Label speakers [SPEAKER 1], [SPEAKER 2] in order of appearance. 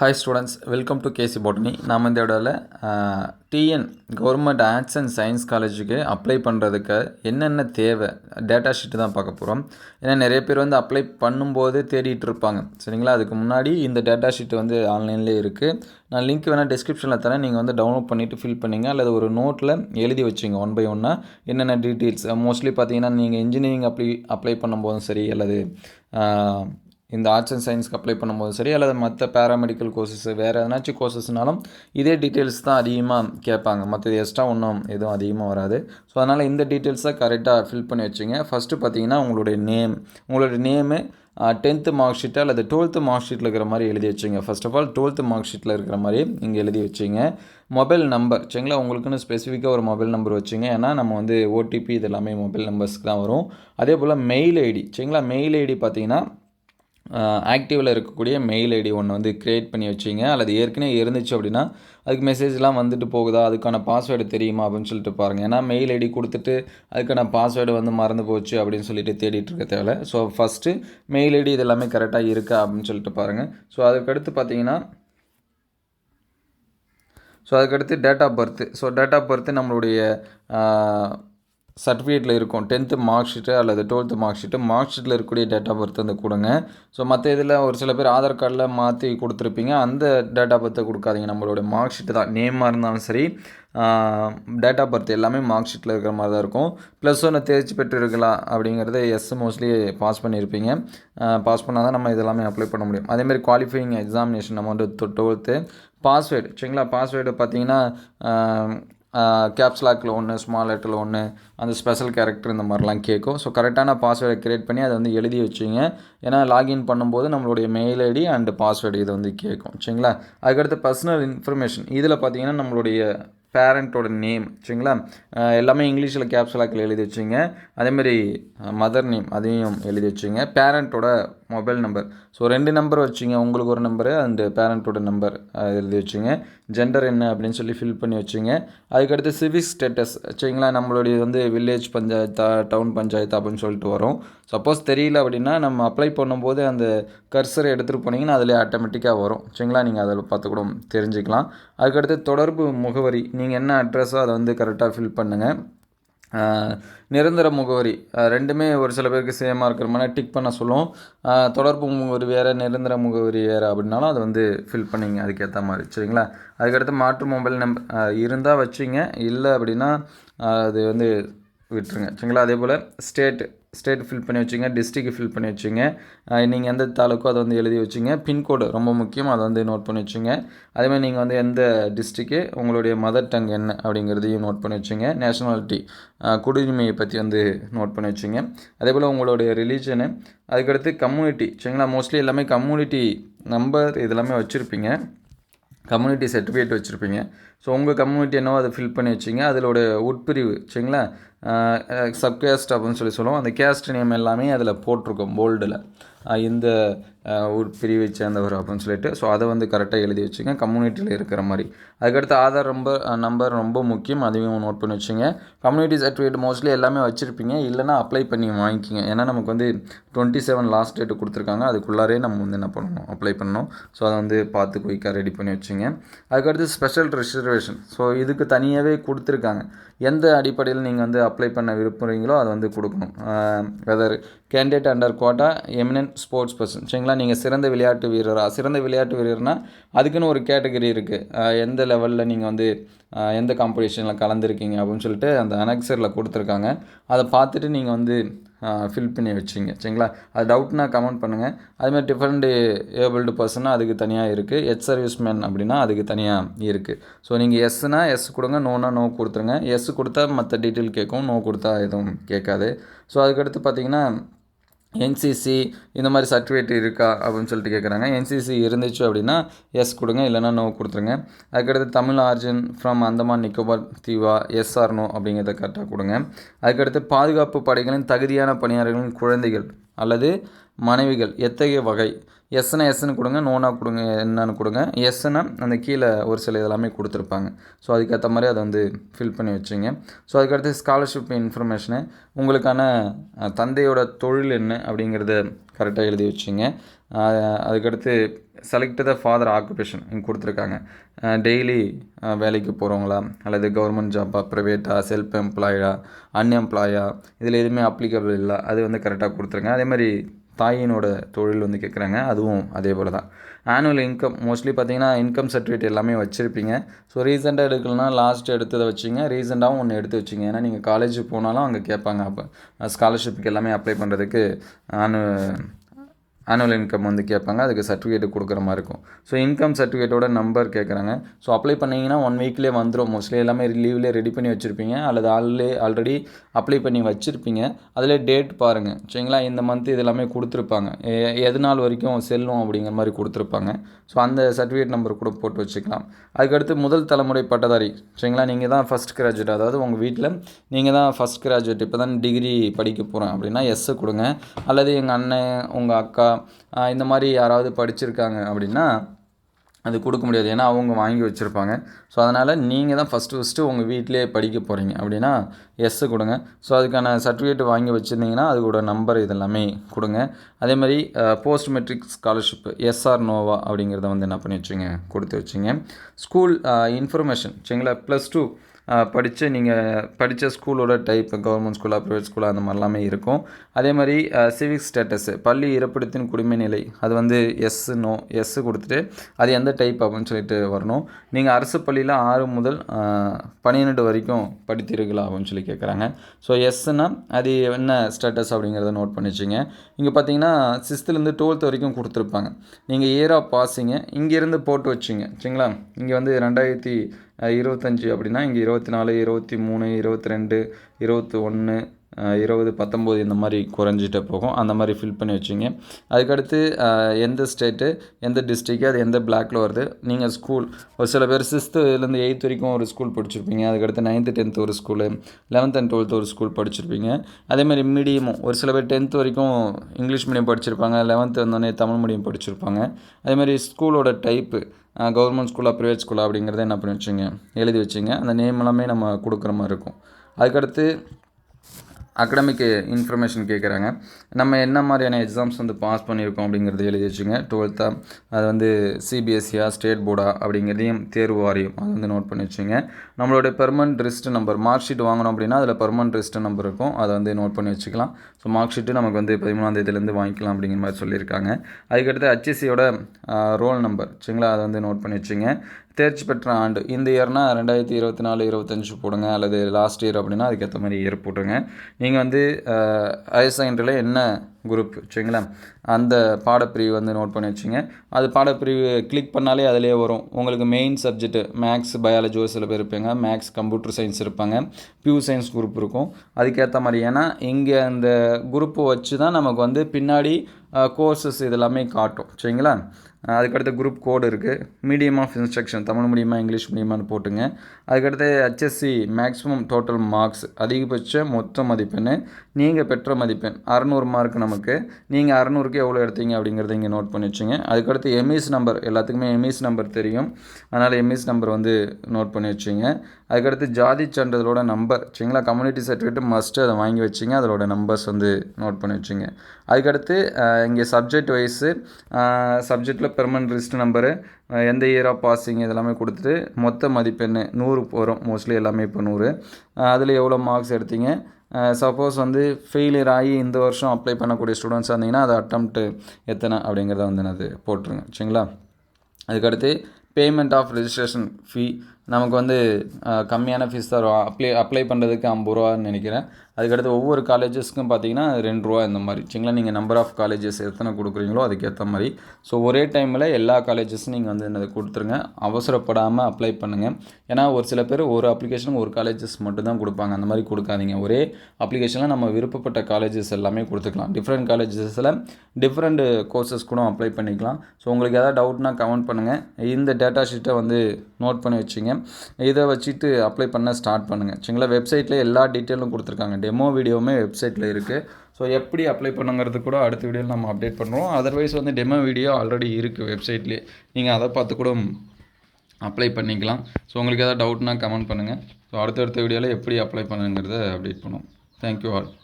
[SPEAKER 1] Hi students welcome to KC botany நாம் இந்த இடத்துல TN government arts and science காலேஜுக்கு அப்ளை பண்ணுறதுக்கு என்னென்ன தேவை டேட்டா ஷீட்டு தான் பார்க்க போகிறோம் ஏன்னா நிறைய பேர் வந்து அப்ளை பண்ணும்போது தேடிட்டு இருப்பாங்க. சரிங்களா? அதுக்கு முன்னாடி இந்த டேட்டா ஷீட் வந்து ஆன்லைன்லேயே இருக்குது நான் லிங்க் வேணால் டிஸ்கிரிப்ஷனில் தரேன். நீங்கள் வந்து டவுன்லோட் பண்ணிவிட்டு ஃபில் பண்ணிங்க. அல்லது ஒரு நோட்டில் எழுதி வச்சுங்க ஒன் பை ஒன்னாக என்னென்ன டீட்டெயில்ஸ் மோஸ்ட்லி பார்த்தீங்கன்னா நீங்கள் இன்ஜினியரிங் அப்ளை அப்ளை பண்ணும்போதும் சரி அல்லது இந்த ஆர்ட்ஸ் அண்ட் சயின்ஸ்க்கு அப்ளை பண்ணும்போது சரி அல்லது மற்ற பேராமெடிக்கல் கோர்சஸ் வேறு எதனாச்சும் கோர்சஸ்னாலும் இதே டீட்டெயில்ஸ் தான் அதிகமாக கேட்பாங்க. மற்றது எக்ஸ்ட்ரா ஒன்றும் எதுவும் அதிகமாக வராது. ஸோ அதனால் இந்த டீட்டெயில்ஸை கரெக்டாக ஃபில் பண்ணி வச்சுங்க. ஃபஸ்ட்டு பார்த்தீங்கன்னா உங்களுடைய நேம் உங்களுடைய நேமு டென்த்து மார்க் ஷீட்டு அல்லது டுவெல்த்து மார்க் ஷீட்டில் இருக்கிற மாதிரி எழுதி வச்சுங்க. First of all twelfth mark ஷீட்டில் இருக்கிற மாதிரி இங்கே எழுதி வச்சுங்க. மொபைல் நம்பர் சரிங்களா? உங்களுக்குன்னு ஸ்பெசிஃபிக்காக ஒரு மொபைல் நம்பர் வச்சுங்க. ஏன்னா நம்ம வந்து ஓடிபி இது எல்லாமே மொபைல் நம்பர்ஸ்க்கு தான் வரும். அதே போல் மெயில் ஐடி சரிங்களா? மெயில் ஐடி பார்த்தீங்கன்னா ஆக்டிவில் இருக்கக்கூடிய மெயில் ஐடி ஒன்று வந்து க்ரியேட் பண்ணி வச்சிங்க. அல்லது ஏற்கனவே இருந்துச்சு அப்படின்னா அதுக்கு மெசேஜ்லாம் வந்துட்டு போகுதா? அதுக்கான பாஸ்வேர்டு தெரியுமா? அப்படின்னு சொல்லிட்டு பாருங்கள் ஏன்னா மெயில் ஐடி கொடுத்துட்டு அதுக்கான பாஸ்வேர்டு வந்து மறந்து போச்சு அப்படின்னு சொல்லிட்டு தேடிட்டு இருக்க தேவை ஸோ ஃபஸ்ட்டு மெயில் ஐடி இது எல்லாமே கரெக்டாக இருக்கா? அப்படின்னு சொல்லிட்டு பாருங்கள் ஸோ அதுக்கடுத்து பார்த்தீங்கன்னா ஸோ அதுக்கடுத்து date of birth so date of birth நம்மளுடைய சர்டிஃபிகேட்டில் இருக்கும் டென்த்து மார்க் ஷீட்டு அல்லது டுவெல்த்து மார்க் ஷீட்டு மார்க் ஷீட்டில் இருக்கக்கூடிய டேட் ஆஃப் பர்த் வந்து கொடுங்க. ஸோ மற்ற இதில் ஒரு சில பேர் ஆதார் கார்டில் மாற்றி கொடுத்துருப்பீங்க. அந்த டேட் ஆஃப் பர்த்தை கொடுக்காதீங்க. நம்மளோட மார்க் ஷீட்டு தான். நேமாக இருந்தாலும் சரி டேட் ஆஃப் பர்த் எல்லாமே மார்க் ஷீட்டில் இருக்கிற மாதிரி தான் இருக்கும். ப்ளஸ் ஒன்று தேர்ச்சி பெற்றிருக்கலாம் அப்படிங்கிறது எஸ் மோஸ்ட்லி பாஸ் பண்ணியிருப்பீங்க. பாஸ் பண்ணால் தான் நம்ம இதெல்லாமே அப்ளை பண்ண முடியும். அதேமாதிரி குவாலிஃபையிங் எக்ஸாமினேஷன் நம்ம வந்து டுவெல்த்து. பாஸ்வேர்டு சரிங்களா? பாஸ்வேர்டு பார்த்தீங்கன்னா கேப்ஸ் லாக்கில் ஒன்று ஸ்மால் லெட்டரில் ஒன்று அந்த ஸ்பெஷல் கேரக்டர் இந்த மாதிரிலாம் கேட்கும். ஸோ கரெக்டான பாஸ்வேர்டை க்ரியேட் பண்ணி அதை வந்து எழுதி வச்சுங்க. ஏன்னா லாகின் பண்ணும்போது நம்மளுடைய மெயில் ஐடி அண்டு பாஸ்வேர்டு இதை வந்து கேட்கும். சரிங்களா? அதுக்கடுத்து பர்சனல் இன்ஃபர்மேஷன் இதில் பார்த்தீங்கன்னா நம்மளுடைய பேரண்ட்டோட நேம் சரிங்களா? எல்லாமே இங்கிலீஷில் கேப்ஸ் லாக்கில் எழுதி வச்சுங்க. அதேமாதிரி மதர் நேம் அதையும் எழுதி வச்சுங்க. பேரண்ட்டோட மொபைல் நம்பர். ஸோ ரெண்டு நம்பர் வச்சுங்க. உங்களுக்கு ஒரு நம்பரு அண்டு பேரண்ட்டோட நம்பர் எழுதி வச்சுங்க. ஜெண்டர் என்ன அப்படின்னு சொல்லி ஃபில் பண்ணி வச்சுங்க. அதுக்கடுத்து சிவிக் ஸ்டேட்டஸ் சரிங்களா? நம்மளுடைய வந்து வில்லேஜ் பஞ்சாயத்தா டவுன் பஞ்சாயத்து அப்படின்னு சொல்லிட்டு வரும். சப்போஸ் தெரியல அப்படின்னா நம்ம அப்ளை பண்ணும்போது அந்த கர்சரை எடுத்துகிட்டு போனீங்கன்னா அதிலே ஆட்டோமேட்டிக்காக வரும். சரிங்களா? நீங்கள் அதில் பார்த்து கூட தெரிஞ்சுக்கலாம். அதுக்கடுத்து தொடர்பு முகவரி. நீங்கள் என்ன அட்ரஸோ அதை வந்து கரெக்டாக ஃபில் பண்ணுங்கள் நிரந்தர முகவரி. ரெண்டுமே ஒரு சில பேருக்கு சேமாக இருக்கிற மாதிரி டிக் பண்ண சொல்லும். தொடர்பு முகவரி வேறு நிரந்தர முகவரி வேறு அப்படின்னாலும் அதை வந்து ஃபில் பண்ணிங்க அதுக்கேற்ற மாதிரி சரிங்களா? அதுக்கடுத்து மாற்று மொபைல் நம்பர் இருந்தால் வச்சுங்க. இல்லை அப்படின்னா அது வந்து விட்டுருங்க சரிங்களா? அதே போல் ஸ்டேட்டு ஸ்டேட் ஃபில் பண்ணி வச்சுங்க டிஸ்ட்ரிக்ட் ஃபில் பண்ணி வச்சுங்க. நீங்கள் எந்த தாலுக்கோ அதை வந்து எழுதி வச்சுங்க. பின்கோடு ரொம்ப முக்கியம் அதை வந்து நோட் பண்ணி வச்சுங்க. அதேமாதிரி நீங்கள் வந்து எந்த டிஸ்ட்ரிக்கு உங்களுடைய மதர் டங் என்ன அப்படிங்கிறதையும் நோட் பண்ணி வச்சுங்க. நேஷனாலிட்டி குடியுரிமையை பற்றி வந்து நோட் பண்ணி வச்சுங்க. அதே போல் உங்களுடைய ரிலீஜனு அதுக்கடுத்து கம்யூனிட்டி சரிங்களா? மோஸ்ட்லி எல்லாமே கம்யூனிட்டி நம்பர் இதெல்லாமே வச்சுருப்பீங்க. கம்யூனிட்டி சர்டிஃபிகேட் வச்சுருப்பீங்க. ஸோ உங்கள் கம்யூனிட்டி என்னவோ அதை ஃபில் பண்ணி வச்சிங்க. அதிலோட உட்பிரிவு சரிங்களா? சப்கேஸ்ட் அப்படின்னு சொல்லி சொல்லுவோம். அந்த கேஸ்ட் நேம் எல்லாமே அதில் போட்டிருக்கோம் போல்டில் இந்த உட்பிரிவை சேர்ந்தவர் அப்படின்னு சொல்லிட்டு. ஸோ அதை வந்து கரெக்டாக எழுதி வச்சுங்க. கம்யூனிட்டியில் இருக்கிற மாதிரி. அதுக்கடுத்து ஆதார் ரொம்ப நம்பர் ரொம்ப முக்கியம். அதையும் நோட் பண்ணி வச்சுங்க. கம்யூனிட்டி சர்டிஃபிகேட் மோஸ்ட்லி எல்லாமே வச்சுருப்பீங்க. இல்லைனா அப்ளை பண்ணி வாங்கிக்கிங்க. ஏன்னா நமக்கு வந்து டுவெண்ட்டி செவன் லாஸ்ட் டேட்டு கொடுத்துருக்காங்க. அதுக்குள்ளாரே நம்ம வந்து என்ன பண்ணணும்? அப்ளை பண்ணணும். ஸோ அதை வந்து பார்த்து குயிக்காக ரெடி பண்ணி வச்சுங்க. அதுக்கடுத்து ஸ்பெஷல் ரிசர்வேஷன் ஸோ இதுக்கு தனியாகவே கொடுத்துருக்காங்க. எந்த அடிப்படையில் நீங்கள் வந்து அப்ளை பண்ண விரும்புகிறீங்களோ அதை வந்து கொடுக்கணும். Whether candidate under quota eminent sports person சரிங்களா? நீங்கள் சிறந்த விளையாட்டு வீரரா? சிறந்த விளையாட்டு வீரர்னா அதுக்குன்னு ஒரு கேட்டகரி இருக்குது எந்த லெவலில் நீங்கள் வந்து எந்த காம்படிஷனில் கலந்துருக்கீங்க அப்படின்னு சொல்லிட்டு அந்த அனெக்சரில் கொடுத்துருக்காங்க. அதை பார்த்துட்டு நீங்கள் வந்து ஃபில் பண்ணி வச்சிங்க. சரிங்களா? அது டவுட்னா கமெண்ட் பண்ணுங்கள் அதுமாதிரி டிஃபரெண்ட் ஏபிள்டு பர்சனாக அதுக்கு தனியாக இருக்குது எச் சர்வீஸ்மேன் அப்படின்னா அதுக்கு தனியாக இருக்குது ஸோ நீங்கள் எஸ்னா எஸ் கொடுங்க. நோனா நோ கொடுத்துருங்க. எஸ் கொடுத்தா மற்ற டீட்டெயில் கேட்கும். நோ கொடுத்தா எதுவும் கேட்காது. ஸோ அதுக்கடுத்து பார்த்தீங்கன்னா என்சிசி இந்த மாதிரி சர்டிஃபிகேட் இருக்கா அப்படின்னு சொல்லிட்டு கேட்குறாங்க என்சிசி இருந்துச்சு அப்படின்னா எஸ் கொடுங்க இல்லைனா நோ கொடுத்துருங்க. அதுக்கடுத்து தமிழ் ஆர்ஜின் ஃப்ரம் அந்தமான் நிக்கோபார் தீவா எஸ் ஆர் நோ அப்படிங்கிறத கரெக்டாக கொடுங்க. அதுக்கடுத்து பாதுகாப்பு படைகளின் தகுதியான பணியாளர்களின் குழந்தைகள் அல்லது மனைவிகள் எத்தகைய வகை? எஸ்னா எஸ்ன்னு கொடுங்க நோனா கொடுங்க என்னன்னு கொடுங்க. எஸ்னா அந்த கீழே ஒரு சில இதெல்லாமே கொடுத்துருப்பாங்க. ஸோ அதுக்கேற்ற மாதிரி அதை வந்து ஃபில் பண்ணி வச்சுங்க. ஸோ அதுக்கடுத்து ஸ்காலர்ஷிப் இன்ஃபர்மேஷனு உங்களுக்கான தந்தையோட தொழில் என்ன அப்படிங்கிறத கரெக்டாக எழுதி வச்சுங்க. அதுக்கடுத்து செலக்ட் த ஃபாதர் ஆக்குபேஷன் இங்கே கொடுத்துருக்காங்க. டெய்லி வேலைக்கு போகிறவங்களா அல்லது கவர்மெண்ட் ஜாப்பா ப்ரைவேட்டா செல்ஃப் எம்ப்ளாயா அன்எம்ப்ளாயா இதில் எதுவுமே அப்ளிகபிள் இல்லை அது வந்து கரெக்டாக கொடுத்துருங்க அதே மாதிரி தாயினோட தொழில் வந்து கேட்குறாங்க அதுவும் அதே போல் தான் ஆனுவல் இன்கம் மோஸ்ட்லி பார்த்தீங்கன்னா இன்கம் சர்டிஃபிகேட் எல்லாமே வச்சுருப்பீங்க. ஸோ ரீசெண்டாக எடுக்கலனா லாஸ்ட் எடுத்ததை வச்சிங்க. ரீசெண்டாகவும் ஒன்று எடுத்து வச்சிங்க. ஏன்னா நீங்கள் காலேஜ் போனாலும் அங்கே கேட்பாங்க அப்போ. ஸ்காலர்ஷிப்புக்கு எல்லாமே அப்ளை பண்ணுறதுக்கு ஆனு ஆனுவல் இன்கம் வந்து கேட்பாங்க அதுக்கு சர்டிஃபிகேட் கொடுக்குற மாதிரி இருக்கும். ஸோ இன்கம் சர்டிஃபிகேட்டோட நம்பர் கேட்குறாங்க. ஸோ அப்ளை பண்ணிங்கன்னா ஒன் வீக்லேயே வந்துடும் மோஸ்ட்லி எல்லாமே லீவ்லேயே ரெடி பண்ணி வச்சுருப்பீங்க. அல்லது ஆல்ரெடி ஆல்ரெடி அப்ளை பண்ணி வச்சுருப்பீங்க. அதில் டேட் பாருங்கள் சரிங்களா? இந்த மந்த் இது எல்லாமே கொடுத்துருப்பாங்க. எது நாள் வரைக்கும் செல்லும் அப்படிங்கிற மாதிரி கொடுத்துருப்பாங்க. ஸோ அந்த சர்டிஃபிகேட் நம்பர் கூட போட்டு வச்சுக்கலாம். அதுக்கடுத்து முதல் தலைமுறை பட்டதாரி. சரிங்களா? நீங்கள் தான் ஃபஸ்ட் கிராஜுவேட் அதாவது உங்கள் வீட்டில் நீங்கள் தான் ஃபஸ்ட் கிராஜுவேட் இப்போ தான் டிகிரி படிக்க போகிறேன் அப்படின்னா எஸ்ஸை கொடுங்க. அல்லது எங்கள் அண்ணன் உங்கள் அக்கா இந்த மாதிரி யாராவது படிச்சிருக்காங்க அப்படின்னா அது கொடுக்க முடியாது. ஏன்னா அவங்க வாங்கி வச்சுருப்பாங்க. ஸோ அதனால் நீங்கள் தான் ஃபஸ்ட்டு ஃபஸ்ட்டு உங்கள் வீட்டிலே படிக்க போகிறீங்க அப்படின்னா எஸ்ஸு கொடுங்க. ஸோ அதுக்கான சர்டிஃபிகேட் வாங்கி வச்சுருந்தீங்கன்னா அதுக்கூட நம்பர் இதெல்லாமே கொடுங்க. அதே மாதிரி போஸ்ட் மெட்ரிக் ஸ்காலர்ஷிப் எஸ்ஆர் நோவா அப்படிங்கிறத வந்து என்ன பண்ணி வச்சுங்க? கொடுத்து வச்சுங்க. ஸ்கூல் இன்ஃபர்மேஷன் சரிங்களா? ப்ளஸ் டூ படித்து நீங்கள் படித்த ஸ்கூலோட டைப் கவர்மெண்ட் ஸ்கூலாக ப்ரைவேட் ஸ்கூலாக அந்த மாதிரிலாமே இருக்கும். அதே மாதிரி சிவிக் ஸ்டேட்டஸு பள்ளி இறப்பிடத்தின் குடிமை நிலை அது வந்து எஸ்ஸு நோ எஸ்ஸு கொடுத்துட்டு அது எந்த டைப் அப்படின்னு சொல்லிட்டு வரணும். நீங்கள் அரசு பள்ளியில் ஆறு முதல் பன்னிரெண்டு வரைக்கும் படித்தீர்களா அப்படின்னு சொல்லி கேட்குறாங்க ஸோ எஸ்னா அது என்ன ஸ்டேட்டஸ் அப்படிங்கிறத நோட் பண்ணிச்சிங்க இங்கே பார்த்தீங்கன்னா சிக்ஸ்த்துலேருந்து டுவெல்த் வரைக்கும் கொடுத்துருப்பாங்க. நீங்கள் இயர் ஆஃப் பாஸிங்க இங்கேருந்து போட்டு வச்சுங்க. சரிங்களா? இங்கே வந்து ரெண்டாயிரத்தி இருபத்தஞ்சி அப்படின்னா இங்கே இருபத்தி நாலு இருபத்தி மூணு இருபத்தி ரெண்டு இருபத்தி ஒன்று இருபது பத்தொம்போது இந்த மாதிரி குறைஞ்சிட்டே போகும். அந்த மாதிரி ஃபில் பண்ணி வச்சுங்க. அதுக்கடுத்து எந்த ஸ்டேட்டு எந்த டிஸ்ட்ரிக்கு அது எந்த பிளாக்ல வருது? நீங்கள் ஸ்கூல் ஒரு சில பேர் சிக்ஸ்த்துலேருந்து எயித் வரைக்கும் ஒரு ஸ்கூல் படிச்சிருப்பீங்க. அதுக்கடுத்து நைன்த்து டென்த் ஒரு ஸ்கூலு லெவன்த் அண்ட் டுவெல்த் ஒரு ஸ்கூல் படிச்சிருப்பீங்க. அதே மாதிரி மீடியமும் ஒரு சில பேர் டென்த் வரைக்கும் இங்கிலீஷ் மீடியம் படிச்சிருப்பாங்க. லெவன்த்து வந்தோடனே தமிழ் மீடியம் படிச்சிருப்பாங்க. அதேமாதிரி ஸ்கூலோட டைப்பு கவர்மெண்ட் ஸ்கூலாக ப்ரைவேட் ஸ்கூலா அப்படிங்கிறத என்ன பண்ணி வச்சுங்க? எழுதி வச்சுங்க. அந்த நேம் எல்லாமே நம்ம கொடுக்குற மாதிரி இருக்கும். அதுக்கடுத்து அகடமிக் இன்ஃபர்மேஷன் கேட்குறாங்க நம்ம என்ன மாதிரியான எக்ஸாம்ஸ் வந்து பாஸ் பண்ணியிருக்கோம் அப்படிங்கிறத எழுதி வச்சுங்க டுவெல்த்தா அது வந்து சிபிஎஸ்சியா ஸ்டேட் போர்டா அப்படிங்கிறதையும் தேர்வு வாரியம் அது வந்து நோட் பண்ணி வச்சுங்க நம்மளுடைய permanent register number mark sheet வாங்கணும் அப்படின்னா அதில் பெர்மனன்ட் ரிஸ்ட் நம்பர் இருக்கும். அதை வந்து நோட் பண்ணி வச்சுக்கலாம். ஸோ மார்க் ஷீட்டு நமக்கு வந்து பதிமூணாம் தேதியிலேருந்து வாங்கிக்கலாம் அப்படிங்கிற மாதிரி சொல்லியிருக்காங்க. அதுக்கடுத்து ஹச்சிசியோட ரோல் நம்பர் சரிங்களா? அதை வந்து நோட் பண்ணி வச்சுங்க தேர்ச்சி பெற்ற ஆண்டு இந்த இயர்னா ரெண்டாயிரத்தி இருபத்தி நாலு இருபத்தஞ்சு போடுங்க அல்லது லாஸ்ட் இயர் அப்படின்னா அதுக்கேற்ற மாதிரி இயர் போட்டுருங்க. நீங்கள் வந்து ஹையர் செகண்டரியில் என்ன குரூப் சரிங்களா அந்த பாடப்பிரிவு வந்து நோட் பண்ணி வச்சுங்க. அது பாடப்பிரிவு கிளிக் பண்ணாலே அதிலே வரும். உங்களுக்கு மெயின் சப்ஜெக்ட்டு மேக்ஸ் பயாலஜி சில பேர் இருப்பாங்க. மேக்ஸ் கம்ப்யூட்டர் சயின்ஸ் இருப்பாங்க. பியூ சயின்ஸ் குரூப் இருக்கும். அதுக்கேற்ற மாதிரி ஏன்னா இங்கே அந்த குரூப்பை வச்சு தான் நமக்கு வந்து பின்னாடி கோர்சஸ் இதெல்லாமே காட்டும். சரிங்களா? அதுக்கடுத்து குரூப் கோடு இருக்குது மீடியம் ஆஃப் இன்ஸ்ட்ரக்ஷன் தமிழ் மீடியமா இங்கிலீஷ் மீடியமானு போட்டுங்க. அதுக்கடுத்து ஹெச்எஸ்சி மேக்ஸிமம் டோட்டல் மார்க்ஸ் அதிகபட்ச மொத்த மதிப்பெண் நீங்கள் பெற்ற மதிப்பெண் அறநூறு மார்க் நமக்கு. நீங்கள் அறநூறுக்கு எவ்வளோ எடுத்தீங்க அப்படிங்கிறத இங்கே நோட் பண்ணி வச்சுங்க. அதுக்கடுத்து எம்இஸ் நம்பர் எல்லாத்துக்குமே எம்இஸ் நம்பர் தெரியும். அதனால் எம்இஸ் நம்பர் வந்து நோட் பண்ணி வச்சுங்க. அதுக்கடுத்து ஜாதி சான்றிதழோட நம்பர் சரிங்களா? கம்யூனிட்டி சர்டிஃபிகேட் மஸ்ட்டு அதை வாங்கி வச்சுங்க. அதோட நம்பர்ஸ் வந்து நோட் பண்ணி வச்சுங்க. அதுக்கடுத்து இங்கே சப்ஜெக்ட் வைஸு சப்ஜெக்டில் பெர்மனன்ட் லிஸ்ட் நம்பரு எந்த இயர் ஆஃப் பாசிங் இதெல்லாமே கொடுத்துட்டு மொத்த மதிப்பெண் நூறு வரும். மோஸ்ட்லி எல்லாமே இப்போ நூறு. அதில் எவ்வளோ மார்க்ஸ் எடுத்தீங்க? சப்போஸ் வந்து ஃபெயிலியர் ஆகி இந்த வருஷம் அப்ளை பண்ணக்கூடிய ஸ்டூடெண்ட்ஸ் இருந்தீங்கன்னா அது அட்டம்ப்ட்டு எத்தனை அப்படிங்கிறத வந்து நான் அது போட்டுருங்க. சரிங்களா? அதுக்கடுத்து பேமெண்ட் ஆஃப் ரெஜிஸ்ட்ரேஷன் ஃபீ நமக்கு வந்து கம்மியான ஃபீஸ் தான் அப்ளை அப்ளை பண்ணுறதுக்கு ஐம்பது ரூபான்னு நினைக்கிறேன். அதுக்கடுத்து ஒவ்வொரு காலேஜஸ்க்கும் பார்த்தீங்கன்னா ரெண்டு ரூபா இந்த மாதிரி. சரிங்களா? நீங்கள் நம்பர் ஆஃப் காலேஜஸ் எத்தனை கொடுக்குறீங்களோ அதுக்கேற்ற மாதிரி. ஸோ ஒரே டைமில் எல்லா காலேஜஸும் நீங்கள் வந்து என்னது கொடுத்துருங்க. அவசரப்படாமல் அப்ளை பண்ணுங்கள் ஏன்னா ஒரு சில பேர் ஒரு அப்ளிகேஷனுக்கு ஒரு காலேஜஸ் மட்டும்தான் கொடுப்பாங்க. அந்த மாதிரி கொடுக்காதீங்க. ஒரே அப்ளிகேஷனில் நம்ம விருப்பப்பட்ட காலேஜஸ் எல்லாமே கொடுத்துக்கலாம். டிஃப்ரெண்ட் காலேஜஸில் டிஃப்ரெண்ட் கோர்சஸ் கூட அப்ளை பண்ணிக்கலாம். ஸோ உங்களுக்கு எதாவது டவுட்னா கமெண்ட் பண்ணுங்கள் இந்த டேட்டா ஷீட்டை வந்து நோட் பண்ணி வச்சுங்க. இதை வச்சுட்டு அப்ளை பண்ண ஸ்டார்ட் பண்ணுங்கள் சரிங்களா? வெப்சைட்டில் எல்லா டீட்டெயிலும் கொடுத்துருக்காங்க. டெமோ வீடியோவுமே வெப்சைட்டில் இருக்குது ஸோ எப்படி அப்ளை பண்ணுங்கிறது கூட அடுத்த வீடியோவில் நம்ம அப்டேட் பண்ணுறோம் அதர்வைஸ் வந்து டெமோ வீடியோ ஆல்ரெடி இருக்குது வெப்சைட்லேயே நீங்கள் அதை பார்த்து கூட அப்ளை பண்ணிக்கலாம். ஸோ உங்களுக்கு எதாவது டவுட்னா கமெண்ட் பண்ணுங்கள் ஸோ அடுத்தடுத்த வீடியோவில் எப்படி அப்ளை பண்ணுங்கிறத அப்டேட் பண்ணுவோம். Thank you all